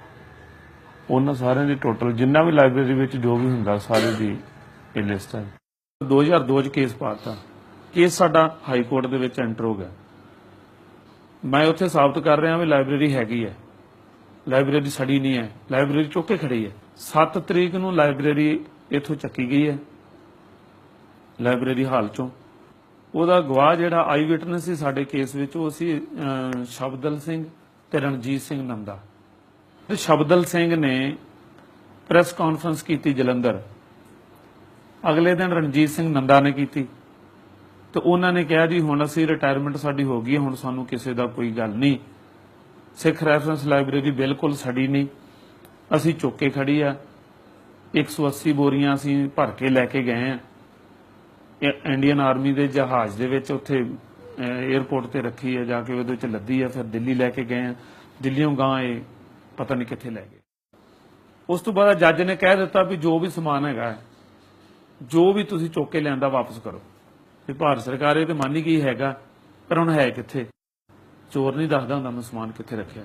ਉਹਨਾਂ ਸਾਰਿਆਂ ਦੀ ਟੋਟਲ ਜਿੰਨਾ ਵੀ ਲਾਇਬ੍ਰੇਰੀ ਵਿੱਚ ਜੋ ਵੀ ਹੁੰਦਾ, ਸਾਰੇ ਦੀ ਇਹ ਲਿਸਟ ਹੈ 2002 ਚ ਕੇਸ ਪਾਤਾ। ਕੇਸ ਸਾਡਾ ਹਾਈ ਕੋਰਟ ਦੇ ਵਿੱਚ ਐਂਟਰ ਹੋ ਗਿਆ। ਮੈਂ ਉੱਥੇ ਸਾਬਤ ਕਰ ਰਿਹਾ ਵੀ ਲਾਇਬ੍ਰੇਰੀ ਹੈਗੀ ਹੈ ਲਾਇਬ੍ਰੇਰੀ ਸੜੀ ਨਹੀਂ ਹੈ ਲਾਇਬ੍ਰੇਰੀ ਚੁੱਕ ਕੇ ਖੜੀ ਹੈ 7 ਤਰੀਕ ਨੂੰ ਲਾਇਬ੍ਰੇਰੀ ਇੱਥੋਂ ਚੱਕੀ ਗਈ ਹੈ ਲਾਇਬ੍ਰੇਰੀ ਹਾਲ ਚੋਂ। ਉਹਦਾ ਗਵਾਹ ਜਿਹੜਾ ਆਈ ਵਿਟਨੈਸ ਸੀ ਸਾਡੇ ਕੇਸ ਵਿੱਚ ਉਹ ਸੀ ਅਹ, ਸ਼ਬਦਲ ਸਿੰਘ ਤੇ ਰਣਜੀਤ ਸਿੰਘ ਨੰਦਾ। ਸ਼ਬਦਲ ਸਿੰਘ ਨੇ ਪ੍ਰੈਸ ਕਾਨਫਰੰਸ ਕੀਤੀ ਜਲੰਧਰ। ਅਗਲੇ ਦਿਨ ਰਣਜੀਤ ਸਿੰਘ ਨੰਦਾ ਨੇ ਕੀਤੀ। ਤੇ ਉਹਨਾਂ ਨੇ ਕਿਹਾ ਜੀ ਹੁਣ ਅਸੀਂ ਰਿਟਾਇਰਮੈਂਟ ਸਾਡੀ ਹੋ ਗਈ ਹੁਣ ਸਾਨੂੰ ਕਿਸੇ ਦਾ ਕੋਈ ਗੱਲ ਨਹੀਂ। ਸਿੱਖ ਰੈਫਰੈਂਸ ਲਾਇਬ੍ਰੇਰੀ ਬਿਲਕੁਲ ਸੜੀ ਨਹੀਂ। ਅਸੀਂ ਚੁੱਕ ਕੇ ਖੜੀ ਆ। 180 ਬੋਰੀਆਂ ਅਸੀਂ ਭਰ ਕੇ ਲੈ ਕੇ ਗਏ ਆ। ਇੰਡੀਅਨ ਆਰਮੀ ਦੇ ਜਹਾਜ਼ ਦੇ ਵਿੱਚ ਉੱਥੇ 에ਅਰਪੋਰਟ ਤੇ ਰੱਖੀ ਹੈ, ਜਾ ਕੇ ਉਹਦੇ ਵਿੱਚ ਲੱਦੀ ਹੈ, ਫਿਰ ਦਿੱਲੀ ਲੈ ਕੇ ਗਏ ਆ ਦਿੱਲੀੋਂ ਗਾਂ ਇਹ ਪਤਾ ਨਹੀਂ ਕਿੱਥੇ ਲੈ ਗਏ। ਉਸ ਤੋਂ ਬਾਅਦ ਜੱਜ ਨੇ ਕਹਿ ਦਿੱਤਾ ਵੀ ਜੋ ਵੀ ਸਮਾਨ ਹੈਗਾ ਜੋ ਵੀ ਤੁਸੀਂ ਚੁੱਕ ਕੇ ਲਿਆਂਦਾ ਵਾਪਸ ਕਰੋ। ਵੀ ਭਾਰਤ ਸਰਕਾਰ ਇਹ ਤੇ ਮੰਨ ਗਈ ਹੈਗਾ, ਪਰ ਹੁਣ ਹੈ ਕਿੱਥੇ? ਚੋਰ ਨਹੀਂ ਦੱਸਦਾ ਹੁੰਦਾ ਮੈਂ ਸਮਾਨ ਕਿੱਥੇ ਰੱਖਿਆ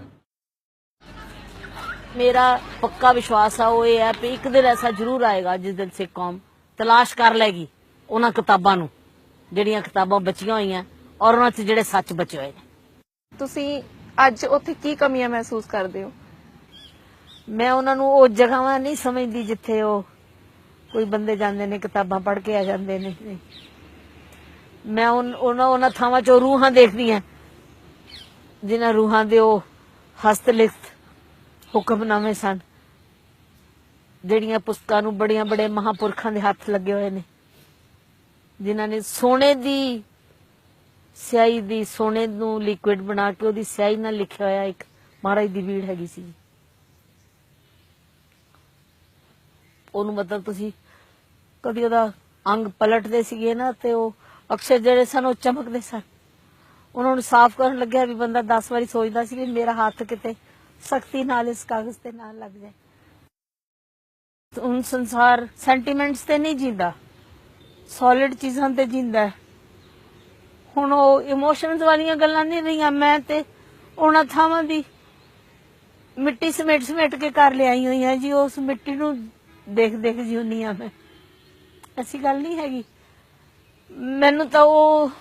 ਮੇਰਾ ਪੱਕਾ ਵਿਸ਼ਵਾਸ ਆ, ਉਹ ਇਹ ਹੈ ਕਿ ਇੱਕ ਦਿਨ ਐਸਾ ਜ਼ਰੂਰ ਆਏਗਾ ਜਿਸ ਦਿਨ ਸਿੱਖ ਕੌਮ ਤਲਾਸ਼ ਕਰ ਲੈਗੀ ਉਹਨਾਂ ਕਿਤਾਬਾਂ ਨੂੰ, ਜਿਹੜੀਆਂ ਕਿਤਾਬਾਂ ਬਚੀਆਂ ਹੋਈਆਂ ਔਰ ਉਹਨਾਂ 'ਚ ਜਿਹੜੇ ਸੱਚ ਬਚੇ ਹੋਏ ਨੇ। ਤੁਸੀਂ ਅੱਜ ਉੱਥੇ ਕੀ ਕਮੀਆਂ ਮਹਿਸੂਸ ਕਰਦੇ ਹੋ? ਮੈਂ ਉਹਨਾਂ ਨੂੰ ਉਹ ਜਗ੍ਹਾਵਾਂ ਨਹੀਂ ਸਮਝਦੀ ਜਿੱਥੇ ਉਹ ਕੋਈ ਬੰਦੇ ਜਾਂਦੇ ਨੇ, ਕਿਤਾਬਾਂ ਪੜ੍ਹ ਕੇ ਆ ਜਾਂਦੇ ਨੇ। ਮੈਂ ਉਹਨਾਂ ਉਹਨਾਂ ਥਾਵਾਂ 'ਚ ਰੂਹਾਂ ਦੇਖਦੀ ਹਾਂ, ਜਿਨ੍ਹਾਂ ਰੂਹਾਂ ਦੇ ਉਹ ਹਸਤ ਲਿਖਤ ਹੁਕਮਨਾਮੇ ਸਨ, ਜਿਹੜੀਆਂ ਪੁਸਤਕਾਂ ਨੂੰ ਬੜੀਆਂ ਬੜੇ ਮਹਾਪੁਰਖਾਂ ਦੇ ਹੱਥ ਲੱਗੇ ਹੋਏ ਨੇ। ਜਿਨ੍ਹਾਂ ਨੇ ਸੋਨੇ ਦੀ ਸਿਆਹੀ ਦੀ ਸੋਨੇ ਨੂੰ ਲਿਕੁਇਡ ਬਣਾ ਕੇ ਉਹਦੀ ਸਿਆਹੀ ਨਾਲ ਲਿਖਿਆ ਹੋਇਆ ਇੱਕ ਮਹਾਰਾਜ ਦੀ ਵੀੜ ਹੈਗੀ ਸੀ। ਉਹਨੂੰ ਮਤਲਬ ਤੁਸੀਂ ਕਦੀ ਉਹਦਾ ਅੰਗ ਪਲਟਦੇ ਸੀਗੇ ਨਾ ਤੇ ਉਹ ਅਕਸ਼ਰ ਜਿਹੜੇ ਸਨ ਉਹ ਚਮਕਦੇ ਸਨ। ਉਹਨਾਂ ਨੂੰ ਸਾਫ਼ ਕਰਨ ਲੱਗਿਆ ਵੀ ਬੰਦਾ 10 ਵਾਰੀ ਸੋਚਦਾ ਸੀ ਵੀ ਮੇਰਾ ਹੱਥ ਕਿਤੇ ਸਖਤੀ ਨਾਲ ਇਸ ਕਾਗਜ਼ ਤੇ ਨਾ ਲੱਗ ਜਾਏ। ਹੁਣ ਸੰਸਾਰ ਸੈਂਟੀਮੈਂਟਸ ਤੇ ਨਹੀਂ ਜਿੰਦਾ। ਸੋਲਿਡ ਚੀਜ਼ਾਂ ਤੇ ਜਿੰਦਾ ਹੁਣ ਉਹ ਇਮੋਸ਼ਨਸ ਵਾਲੀਆਂ ਗੱਲਾਂ ਨਹੀਂ ਰਹੀਆਂ, ਮੈਂ ਤੇ ਉਹਨਾਂ ਥਾਵਾਂ ਦੀ ਮਿੱਟੀ ਸਮੇਟ ਸਮੇਟ ਕੇ ਕਰ ਲਿਆਈ ਹੋਈ ਹੈ ਜੀ, ਉਸ ਮਿੱਟੀ ਨੂੰ ਦੇਖ ਦੇਖ ਜਿਉਣੀ ਆ ਮੈਂ। ਐਸੀ ਗੱਲ ਨਹੀਂ ਹੈਗੀ। ਮੈਨੂੰ ਤਾਂ ਉਹ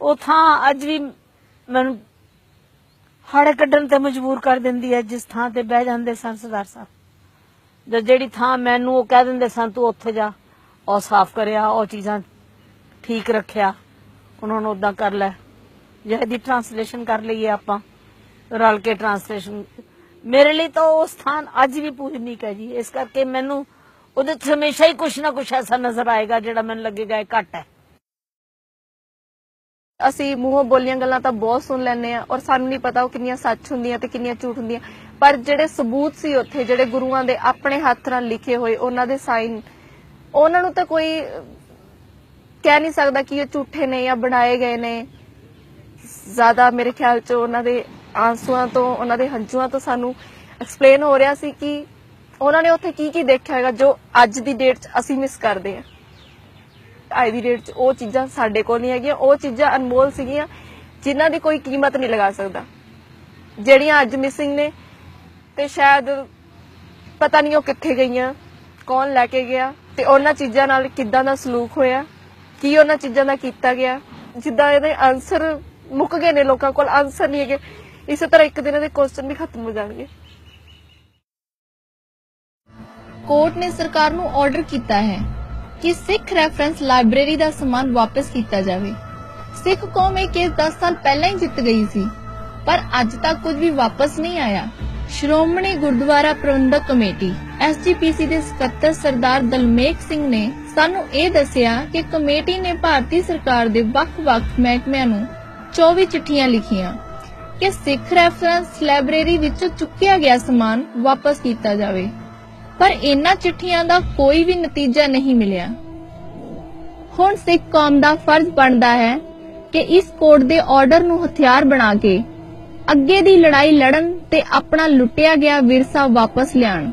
ਉਹ ਥਾਂ ਅੱਜ ਵੀ ਮੈਨੂੰ ਹਾੜੇ ਕੱਢਣ ਤੇ ਮਜਬੂਰ ਕਰ ਦਿੰਦੀ ਹੈ, ਜਿਸ ਥਾਂ ਤੇ ਬਹਿ ਜਾਂਦੇ ਸਨ ਸਰਦਾਰ ਸਾਹਿਬ। ਜਦ ਜਿਹੜੀ ਥਾਂ ਮੈਨੂੰ ਉਹ ਕਹਿ ਦਿੰਦੇ ਸਨ, ਤੂੰ ਉੱਥੇ ਜਾ। ਉਹ ਸਾਫ਼ ਕਰਿਆ, ਉਹ ਚੀਜ਼ਾਂ ਠੀਕ ਰੱਖਿਆ। ਉਹਨਾਂ ਨੂੰ ਉਦਾਂ ਕਰ ਲੈ। ਜਾਂ ਇਹਦੀ ਟ੍ਰਾਂਸਲੇਸ਼ਨ ਕਰ ਲਈਏ ਆਪਾਂ, ਰਲ ਕੇ ਟ੍ਰਾਂਸਲੇਸ਼ਨ ਮੇਰੇ ਲਈ ਤਾਂ ਉਹ ਸਥਾਨ ਅੱਜ ਵੀ ਪੂਜਨੀਕ ਹੈ ਜੀ। ਇਸ ਕਰਕੇ ਮੈਨੂੰ ਉਹਦੇ 'ਚ ਹਮੇਸ਼ਾ ਹੀ ਕੁਛ ਨਾ ਕੁਛ ਐਸਾ ਨਜ਼ਰ ਆਏਗਾ ਜਿਹੜਾ ਮੈਨੂੰ ਲੱਗੇਗਾ ਇਹ ਘੱਟ ਹੈ। ਅਸੀਂ ਮੂੰਹੋਂ ਬੋਲੀਆਂ ਗੱਲਾਂ ਤਾਂ ਬਹੁਤ ਸੁਣ ਲੈਂਦੇ ਆ ਔਰ ਸਾਨੂੰ ਨਹੀਂ ਪਤਾ ਉਹ ਕਿੰਨੀਆਂ ਸੱਚ ਹੁੰਦੀਆਂ ਤੇ ਕਿੰਨੀਆਂ ਝੂਠ ਹੁੰਦੀਆਂ। ਪਰ ਜਿਹੜੇ ਸਬੂਤ ਸੀ ਉੱਥੇ, ਜਿਹੜੇ ਗੁਰੂਆਂ ਦੇ ਆਪਣੇ ਹੱਥ ਨਾਲ ਲਿਖੇ ਹੋਏ, ਉਹਨਾਂ ਦੇ ਸਾਈਨ ਉਹਨਾਂ ਨੂੰ ਤਾਂ ਕੋਈ ਕਹਿ ਨਹੀਂ ਸਕਦਾ ਕਿ ਇਹ ਝੂਠੇ ਨੇ ਜਾਂ ਬਣਾਏ ਗਏ ਨੇ। ਜ਼ਿਆਦਾ ਮੇਰੇ ਖਿਆਲ ਚ ਉਹਨਾਂ ਦੇ ਆਂਸੂਆਂ ਤੋਂ, ਉਹਨਾਂ ਦੇ ਹੰਝੂਆਂ ਤੋਂ ਸਾਨੂੰ ਐਕਸਪਲੇਨ ਹੋ ਰਿਹਾ ਸੀ ਕਿ ਉਹਨਾਂ ਨੇ ਉੱਥੇ ਕੀ ਕੀ ਦੇਖਿਆ ਹੈਗਾ ਜੋ ਅੱਜ ਦੀ ਡੇਟ 'ਚ ਅਸੀਂ ਮਿਸ ਕਰਦੇ ਹਾਂ। ਅੱਜ ਦੀ ਡੇਟ 'ਚ ਉਹ ਚੀਜ਼ਾਂ ਸਾਡੇ ਕੋਲ ਨਹੀਂ ਹੈਗੀਆਂ, ਉਹ ਚੀਜ਼ਾਂ ਅਨਮੋਲ ਸੀਗੀਆਂ ਜਿਨ੍ਹਾਂ ਦੀ ਕੋਈ ਕੀਮਤ ਨਹੀਂ ਲਗਾ ਸਕਦਾ। ਜਿਹੜੀਆਂ ਅੱਜ ਮਿਸਿੰਗ ਨੇ ਤੇ ਸ਼ਾਇਦ ਪਤਾ ਨਹੀਂ ਉਹ ਕਿੱਥੇ ਗਈਆਂ, ਕੌਣ ਲੈ ਕੇ ਗਿਆ ਤੇ ਉਹਨਾਂ ਚੀਜ਼ਾਂ ਨਾਲ ਕਿੱਦਾਂ ਦਾ ਸਲੂਕ ਹੋਇਆ? ਕੀ ਉਹਨਾਂ ਚੀਜ਼ਾਂ ਦਾ ਕੀਤਾ ਗਿਆ? ਜਿੱਦਾਂ ਇਹਦੇ ਆਨਸਰ ਮੁੱਕ ਗਏ ਨੇ ਲੋਕਾਂ ਕੋਲ ਆਨਸਰ ਨਹੀਂ ਹੈਗੇ। ਇਸੇ ਤਰ੍ਹਾਂ ਇੱਕ ਦਿਨ ਇਹਦੇ ਕੁਐਸਚਨ ਵੀ ਖਤਮ ਹੋ ਜਾਣਗੇ। ਕੋਰਟ ਨੇ ਸਰਕਾਰ ਨੂੰ ਆਰਡਰ ਕੀਤਾ ਹੈ ਕਿ ਸਿੱਖ ਰੈਫਰੈਂਸ ਲਾਇਬ੍ਰੇਰੀ ਦਾ ਸਮਾਨ ਵਾਪਸ ਕੀਤਾ ਜਾਵੇ। ਸਿੱਖ ਕੌਮ ਇਹ ਕੇਸ 10 ਸਾਲ ਪਹਿਲਾਂ ਹੀ ਜਿੱਤ ਗਈ ਸੀ, ਪਰ ਅੱਜ ਤੱਕ ਕੁਝ ਵੀ ਵਾਪਸ ਨਹੀਂ ਆਇਆ। ਸ਼੍ਰੋਮਣੀ ਗੁਰਦੁਆਰਾ ਪ੍ਰਬੰਧਕ ਕਮੇਟੀ ਐਸਜੀਪੀਸੀ ਦੇ ਸਕੱਤਰ ਸਰਦਾਰ ਦਲਮੇਕ ਸਿੰਘ ਨੇ ਸਾਨੂੰ ਇਹ ਦੱਸਿਆ ਕਿ ਕਮੇਟੀ ਨੇ ਭਾਰਤੀ ਸਰਕਾਰ ਦੇ ਵੱਖ-ਵੱਖ ਮਹਿਕਮਿਆਂ ਨੂੰ 24 ਚਿੱਠੀਆਂ ਲਿਖੀਆਂ ਕਿ ਸਿੱਖ ਰੈਫਰੈਂਸ ਲਾਇਬ੍ਰੇਰੀ ਵਿੱਚੋਂ ਚੁੱਕਿਆ ਗਿਆ ਸਮਾਨ ਵਾਪਸ ਕੀਤਾ ਜਾਵੇ। ਪਰ ਇਹਨਾਂ ਚਿੱਠੀਆਂ ਦਾ ਕੋਈ ਵੀ ਨਤੀਜਾ ਨਹੀਂ ਮਿਲਿਆ। ਹੁਣ ਸਿੱਖ ਕੌਮ ਦਾ ਫਰਜ਼ ਬਣਦਾ ਹੈ ਕਿ ਇਸ ਕੋਰਟ ਦੇ ਆਰਡਰ ਨੂੰ ਹਥਿਆਰ ਬਣਾ ਕੇ ਅੱਗੇ ਦੀ ਲੜਾਈ ਲੜਨ ਤੇ ਆਪਣਾ ਲੁੱਟਿਆ ਗਿਆ ਵਿਰਸਾ ਵਾਪਸ ਲਿਆਉਣ।